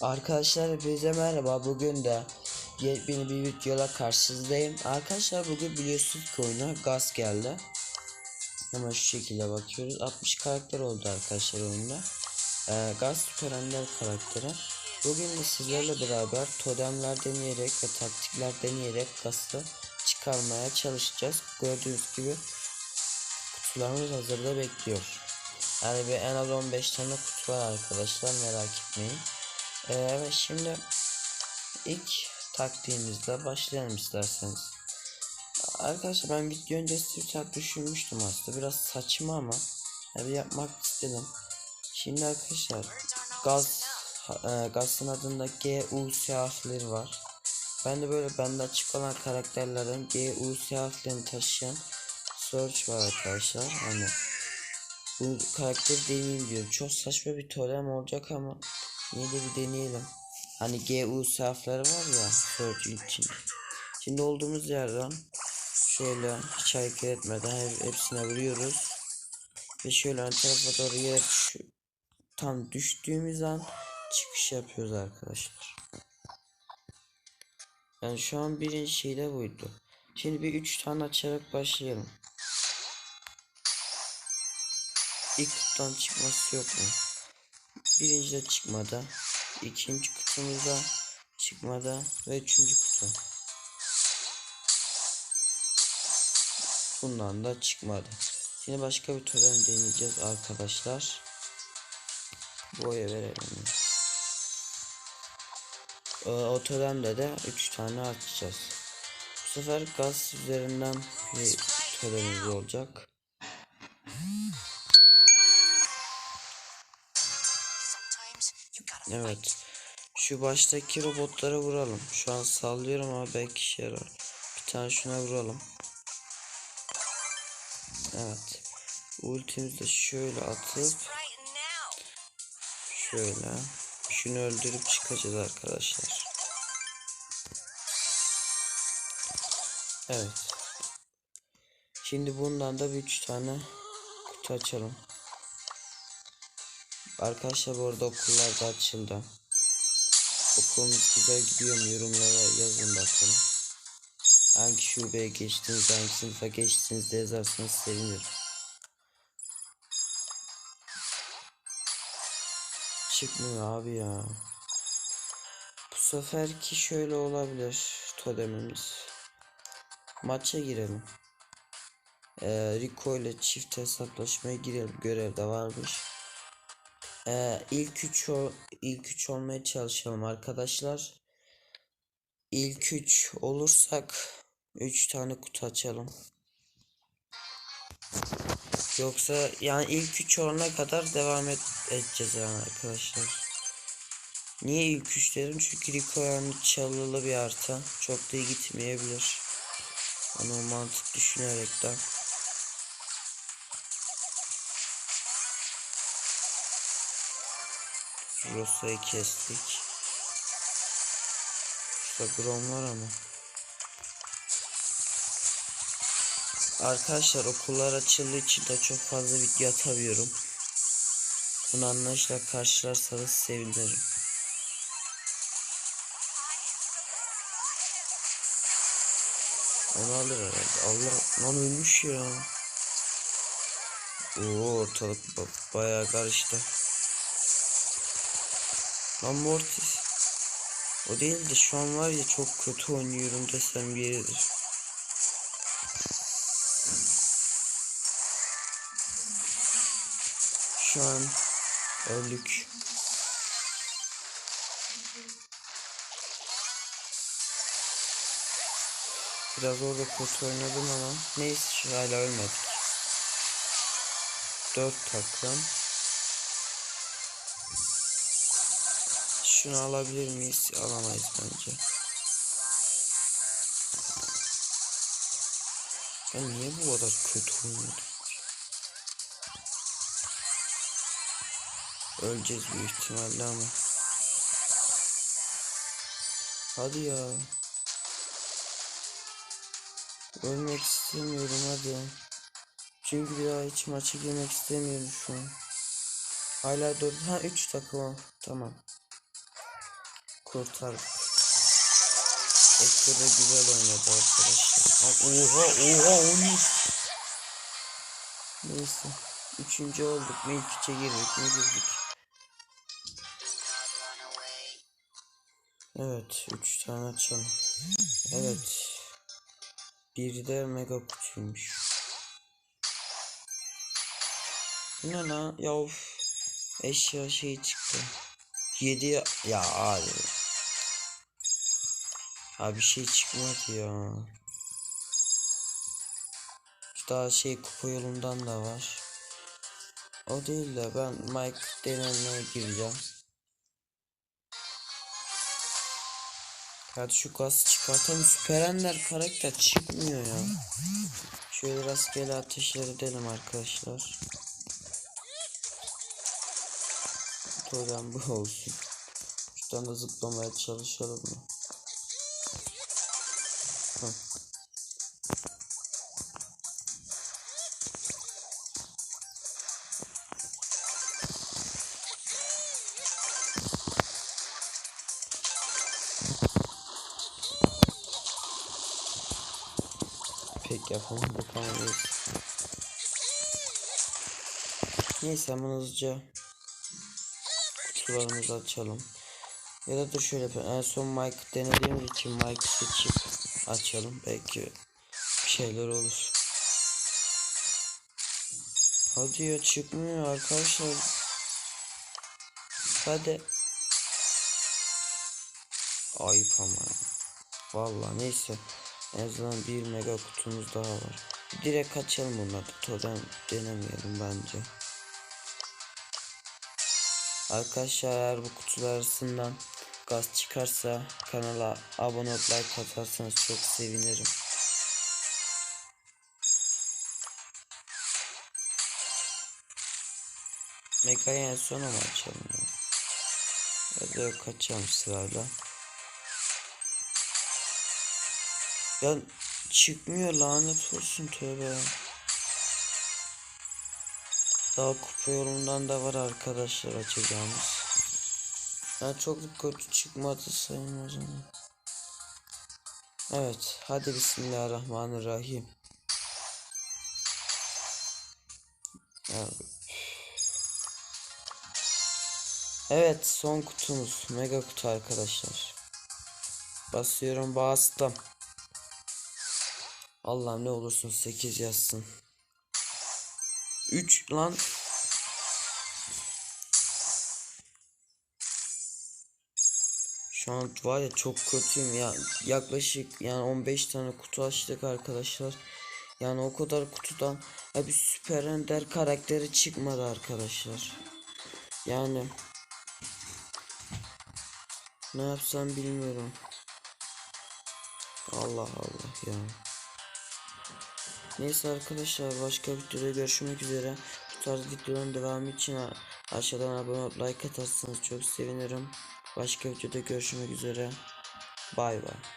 Arkadaşlar hepinize merhaba. Bugün de yepyeni bir videoyla karşınızdayım. Arkadaşlar bugün biliyorsunuz ki oyuna gaz geldi. Hemen şu şekilde bakıyoruz. 60 karakter oldu arkadaşlar oyunda. Ee, gaz süper ender karakteri. Bugün de sizlerle beraber todemler deneyerek ve taktikler deneyerek gazı çıkarmaya çalışacağız. Gördüğünüz gibi kutularımız hazırda bekliyor. Yani bir en az 15 tane kutu var arkadaşlar merak etmeyin. Ee, evet şimdi ilk taktiğimizle başlayalım isterseniz. Arkadaşlar ben video öncesi bir saat düşünmüştüm aslında biraz saçma ama yani yapmak istedim. Şimdi arkadaşlar gaz e, gazın adında G U S harfleri var. Ben de böyle bende açık olan karakterlerden G U S harflerini taşıyan search var arkadaşlar. Hani bu karakteri deneyeyim diyorum. Çok saçma bir totem olacak ama yine de bir deneyelim. Hani GU harfleri var ya search için. Şimdi olduğumuz yerden şöyle hiç hareket etmeden hep- hepsine vuruyoruz. Ve şöyle ön tarafa doğru yer şu, tam düştüğümüz an çıkış yapıyoruz arkadaşlar. Yani şu an birinci şey de buydu. Şimdi bir üç tane açarak başlayalım. İlk kutudan çıkması yok mu? Birinci de çıkmadı. İkinci kutumuzda çıkmadı ve üçüncü kutu. Bundan da çıkmadı. Şimdi başka bir tören deneyeceğiz arkadaşlar. Boya verelim. Ee, o törende de 3 tane açacağız. Bu sefer gaz üzerinden bir törenimiz olacak. Evet. Şu baştaki robotlara vuralım. Şu an sallıyorum ama belki işe yarar. Bir tane şuna vuralım. Evet. Ultimizi de şöyle atıp şöyle şunu öldürüp çıkacağız arkadaşlar. Evet. Şimdi bundan da bir üç tane kutu açalım. Arkadaşlar bu arada okullar da açıldı. Okulumuz güzel gidiyor mu yorumlara yazın bakalım. Hangi şubeye geçtiniz, hangi sınıfa geçtiniz de yazarsanız sevinirim. Çıkmıyor abi ya. Bu seferki şöyle olabilir todemimiz. Maça girelim. Ee, Rico ile çift hesaplaşmaya girelim. Görevde varmış. Ee, ilk üç ilk üç olmaya çalışalım arkadaşlar. İlk üç olursak üç tane kutu açalım. Yoksa yani ilk üç olana kadar devam et, edeceğiz yani arkadaşlar. Niye ilk üç dedim? Çünkü Rico yani çalılı bir harita. Çok da iyi gitmeyebilir. Onu mantık düşünerekten. Rosa'yı kestik. Şurada Grom var ama. Arkadaşlar okullar açıldığı için de çok fazla video atamıyorum. Bunu anlayışla karşılarsanız sevinirim. Onu alır herhalde. Allah lan ölmüş ya. Oo ortalık ba- bayağı karıştı. Lan Mortis. O değil de şu an var ya çok kötü oynuyorum desem yeridir. Şu an öldük. Biraz orada kötü oynadım ama neyse hala ölmedik. 4 takım. Şunu alabilir miyiz? Alamayız bence. Ben niye bu kadar kötü oynadım? Öleceğiz büyük ihtimalle ama. Hadi ya. Ölmek istemiyorum hadi. Çünkü bir daha hiç maça girmek istemiyorum şu an. Hala 4 ha 3 takım tamam. Kurtardık. Ekte de güzel oynadı arkadaşlar. Oha oha oynuyor. Neyse. Üçüncü olduk mu ilk üçe girdik mi girdik. Evet. Üç tane açalım. Evet. Biri de mega kutuymuş. Bu ne lan? Ya of. Eşya şey çıktı. 7 ya, ya abi. Abi bir şey çıkmadı ya. Daha şey kupa yolundan da var. O değil de ben Mike denenmeye gireceğim. Hadi şu gaz çıkartalım. Süper Ender karakter çıkmıyor ya. Şöyle rastgele ateşler edelim arkadaşlar. Totem bu olsun. Şuradan da zıplamaya çalışalım mı? Pek yapamadık ama neyse. Hemen hızlıca kutularımızı açalım. Ya da dur şöyle yapalım. En son Mike denediğimiz için Mike seçip açalım. Belki bir şeyler olur. Hadi ya çıkmıyor arkadaşlar. Hadi. Ayıp ama. Vallahi neyse. En azından bir mega kutumuz daha var. Direkt açalım bunları. Totem denemeyelim bence. Arkadaşlar eğer bu kutular arasından gaz çıkarsa kanala abone olup like atarsanız çok sevinirim. Mega'yı en sona mı açalım ya? Ya da yok açalım sırayla. Ya çıkmıyor lanet olsun tövbe. Daha kupa yolundan da var arkadaşlar açacağımız. Ya çok kötü çıkmadı sayın o zaman. Evet hadi bismillahirrahmanirrahim. Evet son kutumuz mega kutu arkadaşlar. Basıyorum bastım. Allah'ım ne olursun 8 yazsın. 3 lan. Şu an var ya çok kötüyüm ya. Yaklaşık yani 15 tane kutu açtık arkadaşlar. Yani o kadar kutudan ya bir süper ender karakteri çıkmadı arkadaşlar. Yani ne yapsam bilmiyorum. Allah Allah ya. Neyse arkadaşlar başka videoda görüşmek üzere. Bu tarz videoların devamı için aşağıdan abone olup like atarsanız çok sevinirim. Başka videoda görüşmek üzere. Bay bay.